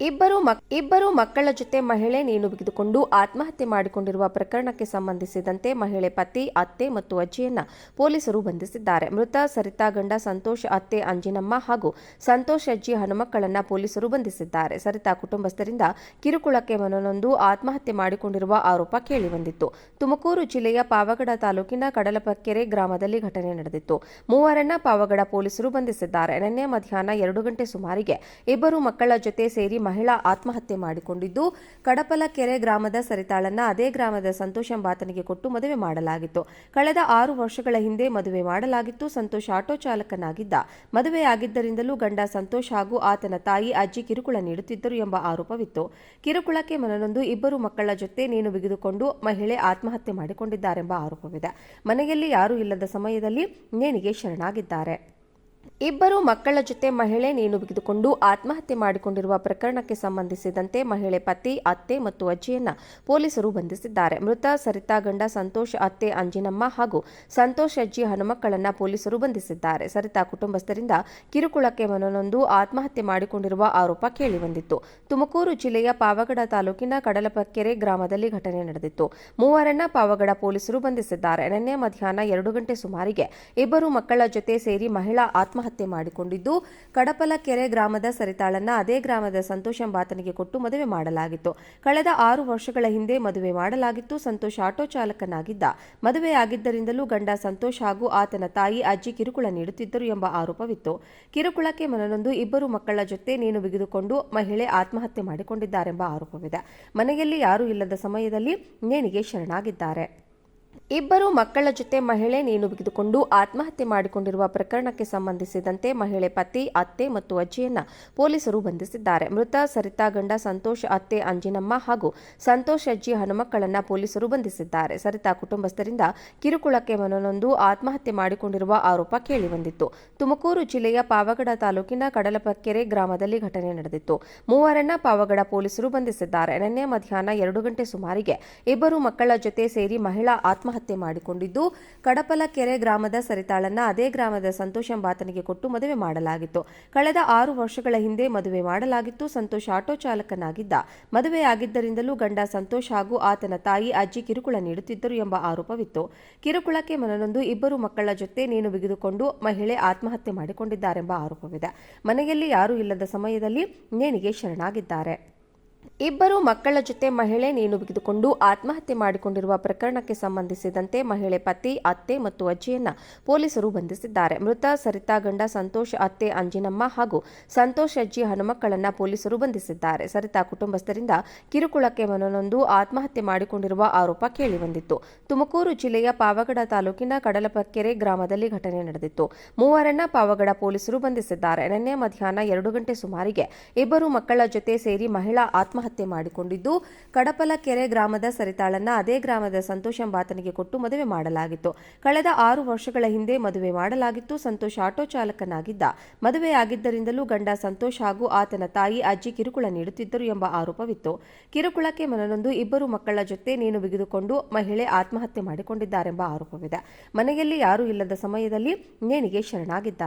ಇಬ್ಬರು ಮಕ್, ಇಬ್ಬರು ಮಕ್ಕಳ ಜೊತೆ ಮಹಿಳೆ ನೇಣು ಬಿಗಿದುಕೊಂಡು ಆತ್ಮಹತ್ಯೆ ಮಾಡಿಕೊಂಡಿರುವ ಪ್ರಕರಣಕ್ಕೆ ಸಂಬಂಧಿಸಿದಂತೆ ಮಹಿಳೆ ಪತಿ, ಅತ್ತೆ ಮತ್ತು ಅಜ್ಜಿಯನ್ನ ಪೊಲೀಸರು ಬಂಧಿಸಿದ್ದಾರೆ. ಮೃತ ಸರಿತಾ ಗಂಡ, ಸಂತೋಷ್, ಅತ್ತೆ ಅಂಜಿನಮ್ಮ ಹಾಗೂ ಸಂತೋಷ್, ಅಜ್ಜಿ ಹನುಮಕ್ಕಳನ್ನ ಪೊಲೀಸರು ಬಂಧಿಸಿದ್ದಾರೆ. ಸರಿತಾ ಕುಟುಂಬಸ್ಥರಿಂದ ಕಿರುಕುಳಕ್ಕೆ ಮನನೊಂದು ಆತ್ಮಹತ್ಯೆ ಮಾಡಿಕೊಂಡಿರುವ ಆರೋಪ ಕೇಳಿಬಂದಿತ್ತು. ತುಮಕೂರು ಜಿಲ್ಲೆಯ ಪಾವಗಡ ತಾಲೂಕಿನ ಕಡಲಪಕ್ಕೆರೆ ಗ್ರಾಮದಲ್ಲಿ ಘಟನೆ ನಡೆದಿತ್ತು. ಮೂವರನ್ನ ಪಾವಗಡ ಪೊಲೀಸರು ಬಂಧಿಸಿದ್ದಾರೆ. ನಿನ್ನೆ ಮಧ್ಯಾಹ್ನ ಎರಡು ಗಂಟೆ ಸುಮಾರಿಗೆ ಇಬ್ಬರು ಮಕ್ಕಳ ಜೊತೆ ಸೇರಿ ಮಹಿಳಾ ಆತ್ಮಹತ್ಯೆ ಮಾಡಿಕೊಂಡಿದ್ದು, ಕಡಪಲ ಕೆರೆ ಗ್ರಾಮದ ಸರಿತಾಳನ್ನ ಅದೇ ಗ್ರಾಮದ ಸಂತೋಷ್ ಎಂಬಾತನಿಗೆ ಕೊಟ್ಟು ಮದುವೆ ಮಾಡಲಾಗಿತ್ತು. ಕಳೆದ ಆರು ವರ್ಷಗಳ ಹಿಂದೆ ಮದುವೆ ಮಾಡಲಾಗಿತ್ತು. ಸಂತೋಷ್ ಆಟೋ ಚಾಲಕನಾಗಿದ್ದ. ಮದುವೆಯಾಗಿದ್ದರಿಂದಲೂ ಗಂಡ ಸಂತೋಷ್ ಹಾಗೂ ಆತನ ತಾಯಿ ಅಜ್ಜಿ ಕಿರುಕುಳ ನೀಡುತ್ತಿದ್ದರು ಎಂಬ ಆರೋಪವಿತ್ತು. ಕಿರುಕುಳಕ್ಕೆ ಮನನೊಂದು ಇಬ್ಬರು ಮಕ್ಕಳ ಜೊತೆ ನೀನು ಬಿಗಿದುಕೊಂಡು ಮಹಿಳೆ ಆತ್ಮಹತ್ಯೆ ಮಾಡಿಕೊಂಡಿದ್ದಾರೆಂಬ ಆರೋಪವಿದೆ. ಮನೆಯಲ್ಲಿ ಯಾರೂ ಇಲ್ಲದ ಸಮಯದಲ್ಲಿ ನೇಣಿಗೆ ಶರಣಾಗಿದ್ದಾರೆ. ಇಬ್ಬರು ಮಕ್ಕಳ ಜೊತೆ ಮಹಿಳೆ ನೇಣು ಬಿಗಿದುಕೊಂಡು ಆತ್ಮಹತ್ಯೆ ಮಾಡಿಕೊಂಡಿರುವ ಪ್ರಕರಣಕ್ಕೆ ಸಂಬಂಧಿಸಿದಂತೆ ಮಹಿಳೆ ಪತಿ, ಅತ್ತೆ ಮತ್ತು ಅಜ್ಜಿಯನ್ನ ಪೊಲೀಸರು ಬಂಧಿಸಿದ್ದಾರೆ. ಮೃತ ಸರಿತಾ ಗಂಡ, ಸಂತೋಷ್, ಅತ್ತೆ ಅಂಜಿನಮ್ಮ ಹಾಗೂ ಸಂತೋಷ್, ಅಜ್ಜಿ ಹನುಮಕ್ಕಳನ್ನ ಪೊಲೀಸರು ಬಂಧಿಸಿದ್ದಾರೆ. ಸರಿತಾ ಕುಟುಂಬಸ್ಥರಿಂದ ಕಿರುಕುಳಕ್ಕೆ ಮನನೊಂದು ಆತ್ಮಹತ್ಯೆ ಮಾಡಿಕೊಂಡಿರುವ ಆರೋಪ ಕೇಳಿಬಂದಿತ್ತು. ತುಮಕೂರು ಜಿಲ್ಲೆಯ ಪಾವಗಡ ತಾಲೂಕಿನ ಕಡಲಪಕ್ಕೆರೆ ಗ್ರಾಮದಲ್ಲಿ ಘಟನೆ ನಡೆದಿತ್ತು. ಮೂವರನ್ನ ಪಾವಗಡ ಪೊಲೀಸರು ಬಂಧಿಸಿದ್ದಾರೆ. ನಿನ್ನೆ ಮಧ್ಯಾಹ್ನ ಎರಡು ಗಂಟೆ ಸುಮಾರಿಗೆ ಇಬ್ಬರು ಮಕ್ಕಳ ಜೊತೆ ಸೇರಿ ಮಹಿಳಾ ಆತ್ಮಹತ್ಯೆ ಮಾಡಿಕೊಂಡಿದ್ದು ಕಡಪಲ ಕೆರೆ ಗ್ರಾಮದ ಸರಿತಾಳನ್ನ ಅದೇ ಗ್ರಾಮದ ಸಂತೋಷ್ ಎಂಬಾತನಿಗೆ ಕೊಟ್ಟು ಮದುವೆ ಮಾಡಲಾಗಿತ್ತು. ಕಳೆದ ಆರು ವರ್ಷಗಳ ಹಿಂದೆ ಮದುವೆ ಮಾಡಲಾಗಿತ್ತು. ಸಂತೋಷ್ ಆಟೋ ಚಾಲಕನಾಗಿದ್ದ. ಮದುವೆಯಾಗಿದ್ದರಿಂದಲೂ ಗಂಡ ಸಂತೋಷ್ ಹಾಗೂ ಆತನ ತಾಯಿ ಅಜ್ಜಿ ಕಿರುಕುಳ ನೀಡುತ್ತಿದ್ದರು ಎಂಬ ಆರೋಪವಿತ್ತು. ಕಿರುಕುಳಕ್ಕೆ ಮನನೊಂದು ಇಬ್ಬರು ಮಕ್ಕಳ ಜೊತೆ ನೀನು ಬಿಗಿದುಕೊಂಡು ಮಹಿಳೆ ಆತ್ಮಹತ್ಯೆ ಮಾಡಿಕೊಂಡಿದ್ದಾರೆಂಬ ಆರೋಪವಿದೆ. ಮನೆಯಲ್ಲಿ ಯಾರೂ ಇಲ್ಲದ ಸಮಯದಲ್ಲಿ ನೇಣಿಗೆ ಶರಣಾಗಿದ್ದಾರೆ. ಇಬ್ಬರು ಮಕ್ಕಳ ಜೊತೆ ಮಹಿಳೆ ನೇಣು ಬಿಗಿದುಕೊಂಡು ಆತ್ಮಹತ್ಯೆ ಮಾಡಿಕೊಂಡಿರುವ ಪ್ರಕರಣಕ್ಕೆ ಸಂಬಂಧಿಸಿದಂತೆ ಮಹಿಳೆ ಪತಿ, ಅತ್ತೆ ಮತ್ತು ಅಜ್ಜಿಯನ್ನ ಪೊಲೀಸರು ಬಂಧಿಸಿದ್ದಾರೆ. ಮೃತ ಸರಿತಾ ಗಂಡ, ಸಂತೋಷ್, ಅತ್ತೆ ಅಂಜಿನಮ್ಮ ಹಾಗೂ ಸಂತೋಷ್, ಅಜ್ಜಿ ಹನುಮಕ್ಕಳನ್ನ ಪೊಲೀಸರು ಬಂಧಿಸಿದ್ದಾರೆ. ಸರಿತಾ ಕುಟುಂಬಸ್ಥರಿಂದ ಕಿರುಕುಳಕ್ಕೆ ಮನನೊಂದು ಆತ್ಮಹತ್ಯೆ ಮಾಡಿಕೊಂಡಿರುವ ಆರೋಪ ಕೇಳಿಬಂದಿತ್ತು. ತುಮಕೂರು ಜಿಲ್ಲೆಯ ಪಾವಗಡ ತಾಲೂಕಿನ ಕಡಲಪಕ್ಕೆರೆ ಗ್ರಾಮದಲ್ಲಿ ಘಟನೆ ನಡೆದಿತ್ತು. ಮೂವರನ್ನ ಪಾವಗಡ ಪೊಲೀಸರು ಬಂಧಿಸಿದ್ದಾರೆ. ನಿನ್ನೆ ಮಧ್ಯಾಹ್ನ ಎರಡು ಗಂಟೆ ಸುಮಾರಿಗೆ ಇಬ್ಬರು ಮಕ್ಕಳ ಜೊತೆ ಸೇರಿ ಮಹಿಳಾ ಆತ್ಮಹತ್ಯೆ ಮಾಡಿಕೊಂಡಿದ್ದು. ಕಡಪಲ ಕೆರೆ ಗ್ರಾಮದ ಸರಿತಾಳನ್ನ ಅದೇ ಗ್ರಾಮದ ಸಂತೋಷ್ ಎಂಬಾತನಿಗೆ ಕೊಟ್ಟು ಮದುವೆ ಮಾಡಲಾಗಿತ್ತು. ಕಳೆದ ಆರು ವರ್ಷಗಳ ಹಿಂದೆ ಮದುವೆ ಮಾಡಲಾಗಿತ್ತು. ಸಂತೋಷ್ ಆಟೋ ಚಾಲಕನಾಗಿದ್ದ. ಮದುವೆಯಾಗಿದ್ದರಿಂದಲೂ ಗಂಡ ಸಂತೋಷ್ ಹಾಗೂ ಆತನ ತಾಯಿ ಅಜ್ಜಿ ಕಿರುಕುಳ ನೀಡುತ್ತಿದ್ದರು ಎಂಬ ಆರೋಪವಿತ್ತು. ಕಿರುಕುಳಕ್ಕೆ ಮನನೊಂದು ಇಬ್ಬರು ಮಕ್ಕಳ ಜೊತೆ ನೇಣು ಬಿಗಿದುಕೊಂಡು ಮಹಿಳೆ ಆತ್ಮಹತ್ಯೆ ಮಾಡಿಕೊಂಡಿದ್ದಾರೆಂಬ ಆರೋಪವಿದೆ. ಮನೆಯಲ್ಲಿ ಯಾರೂ ಇಲ್ಲದ ಸಮಯದಲ್ಲಿ ನೇಣಿಗೆ ಶರಣಾಗಿದ್ದಾರೆ. ಇಬ್ಬರು ಮಕ್ಕಳ ಜೊತೆ ಮಹಿಳೆ ನೇಣು ಬಿಗಿದುಕೊಂಡು ಆತ್ಮಹತ್ಯೆ ಮಾಡಿಕೊಂಡಿರುವ ಪ್ರಕರಣಕ್ಕೆ ಸಂಬಂಧಿಸಿದಂತೆ ಮಹಿಳೆ ಪತಿ, ಅತ್ತೆ ಮತ್ತು ಅಜ್ಜಿಯನ್ನ ಪೊಲೀಸರು ಬಂಧಿಸಿದ್ದಾರೆ. ಮೃತ ಸರಿತಾ ಗಂಡ, ಸಂತೋಷ್, ಅತ್ತೆ ಅಂಜಿನಮ್ಮ ಹಾಗೂ ಸಂತೋಷ್, ಅಜ್ಜಿ ಹನುಮಕ್ಕಳನ್ನ ಪೊಲೀಸರು ಬಂಧಿಸಿದ್ದಾರೆ. ಸರಿತಾ ಕುಟುಂಬಸ್ಥರಿಂದ ಕಿರುಕುಳಕ್ಕೆ ಮನನೊಂದು ಆತ್ಮಹತ್ಯೆ ಮಾಡಿಕೊಂಡಿರುವ ಆರೋಪ ಕೇಳಿಬಂದಿತ್ತು. ತುಮಕೂರು ಜಿಲ್ಲೆಯ ಪಾವಗಡ ತಾಲೂಕಿನ ಕಡಲಪಕ್ಕೆರೆ ಗ್ರಾಮದಲ್ಲಿ ಘಟನೆ ನಡೆದಿತ್ತು. ಮೂವರನ್ನ ಪಾವಗಡ ಪೊಲೀಸರು ಬಂಧಿಸಿದ್ದಾರೆ. ನಿನ್ನೆ ಮಧ್ಯಾಹ್ನ ಎರಡು ಗಂಟೆ ಸುಮಾರಿಗೆ ಇಬ್ಬರು ಮಕ್ಕಳ ಜೊತೆ ಸೇರಿ ಮಹಿಳಾ ಆತ್ಮಹತ್ಯೆ ಮಾಡಿಕೊಂಡಿದ್ದು. ಕಡಪಲ ಕೆರೆ ಗ್ರಾಮದ ಸರಿತಾಳನ್ನ ಅದೇ ಗ್ರಾಮದ ಸಂತೋಷ್ ಎಂಬಾತನಿಗೆ ಕೊಟ್ಟು ಮದುವೆ ಮಾಡಲಾಗಿತ್ತು. ಕಳೆದ ಆರು ವರ್ಷಗಳ ಹಿಂದೆ ಮದುವೆ ಮಾಡಲಾಗಿತ್ತು. ಸಂತೋಷ್ ಆಟೋ ಚಾಲಕನಾಗಿದ್ದ. ಮದುವೆಯಾಗಿದ್ದರಿಂದಲೂ ಗಂಡ ಸಂತೋಷ್ ಹಾಗೂ ಆತನ ತಾಯಿ ಅಜ್ಜಿ ಕಿರುಕುಳ ನೀಡುತ್ತಿದ್ದರು ಎಂಬ ಆರೋಪವಿತ್ತು. ಕಿರುಕುಳಕ್ಕೆ ಮನನೊಂದು ಇಬ್ಬರು ಮಕ್ಕಳ ಜೊತೆ ನೇಣು ಬಿಗಿದುಕೊಂಡು ಮಹಿಳೆ ಆತ್ಮಹತ್ಯೆ ಮಾಡಿಕೊಂಡಿದ್ದಾರೆಂಬ ಆರೋಪವಿದೆ. ಮನೆಯಲ್ಲಿ ಯಾರೂ ಇಲ್ಲದ ಸಮಯದಲ್ಲಿ ನೇಣಿಗೆ ಶರಣಾಗಿದ್ದಾರೆ.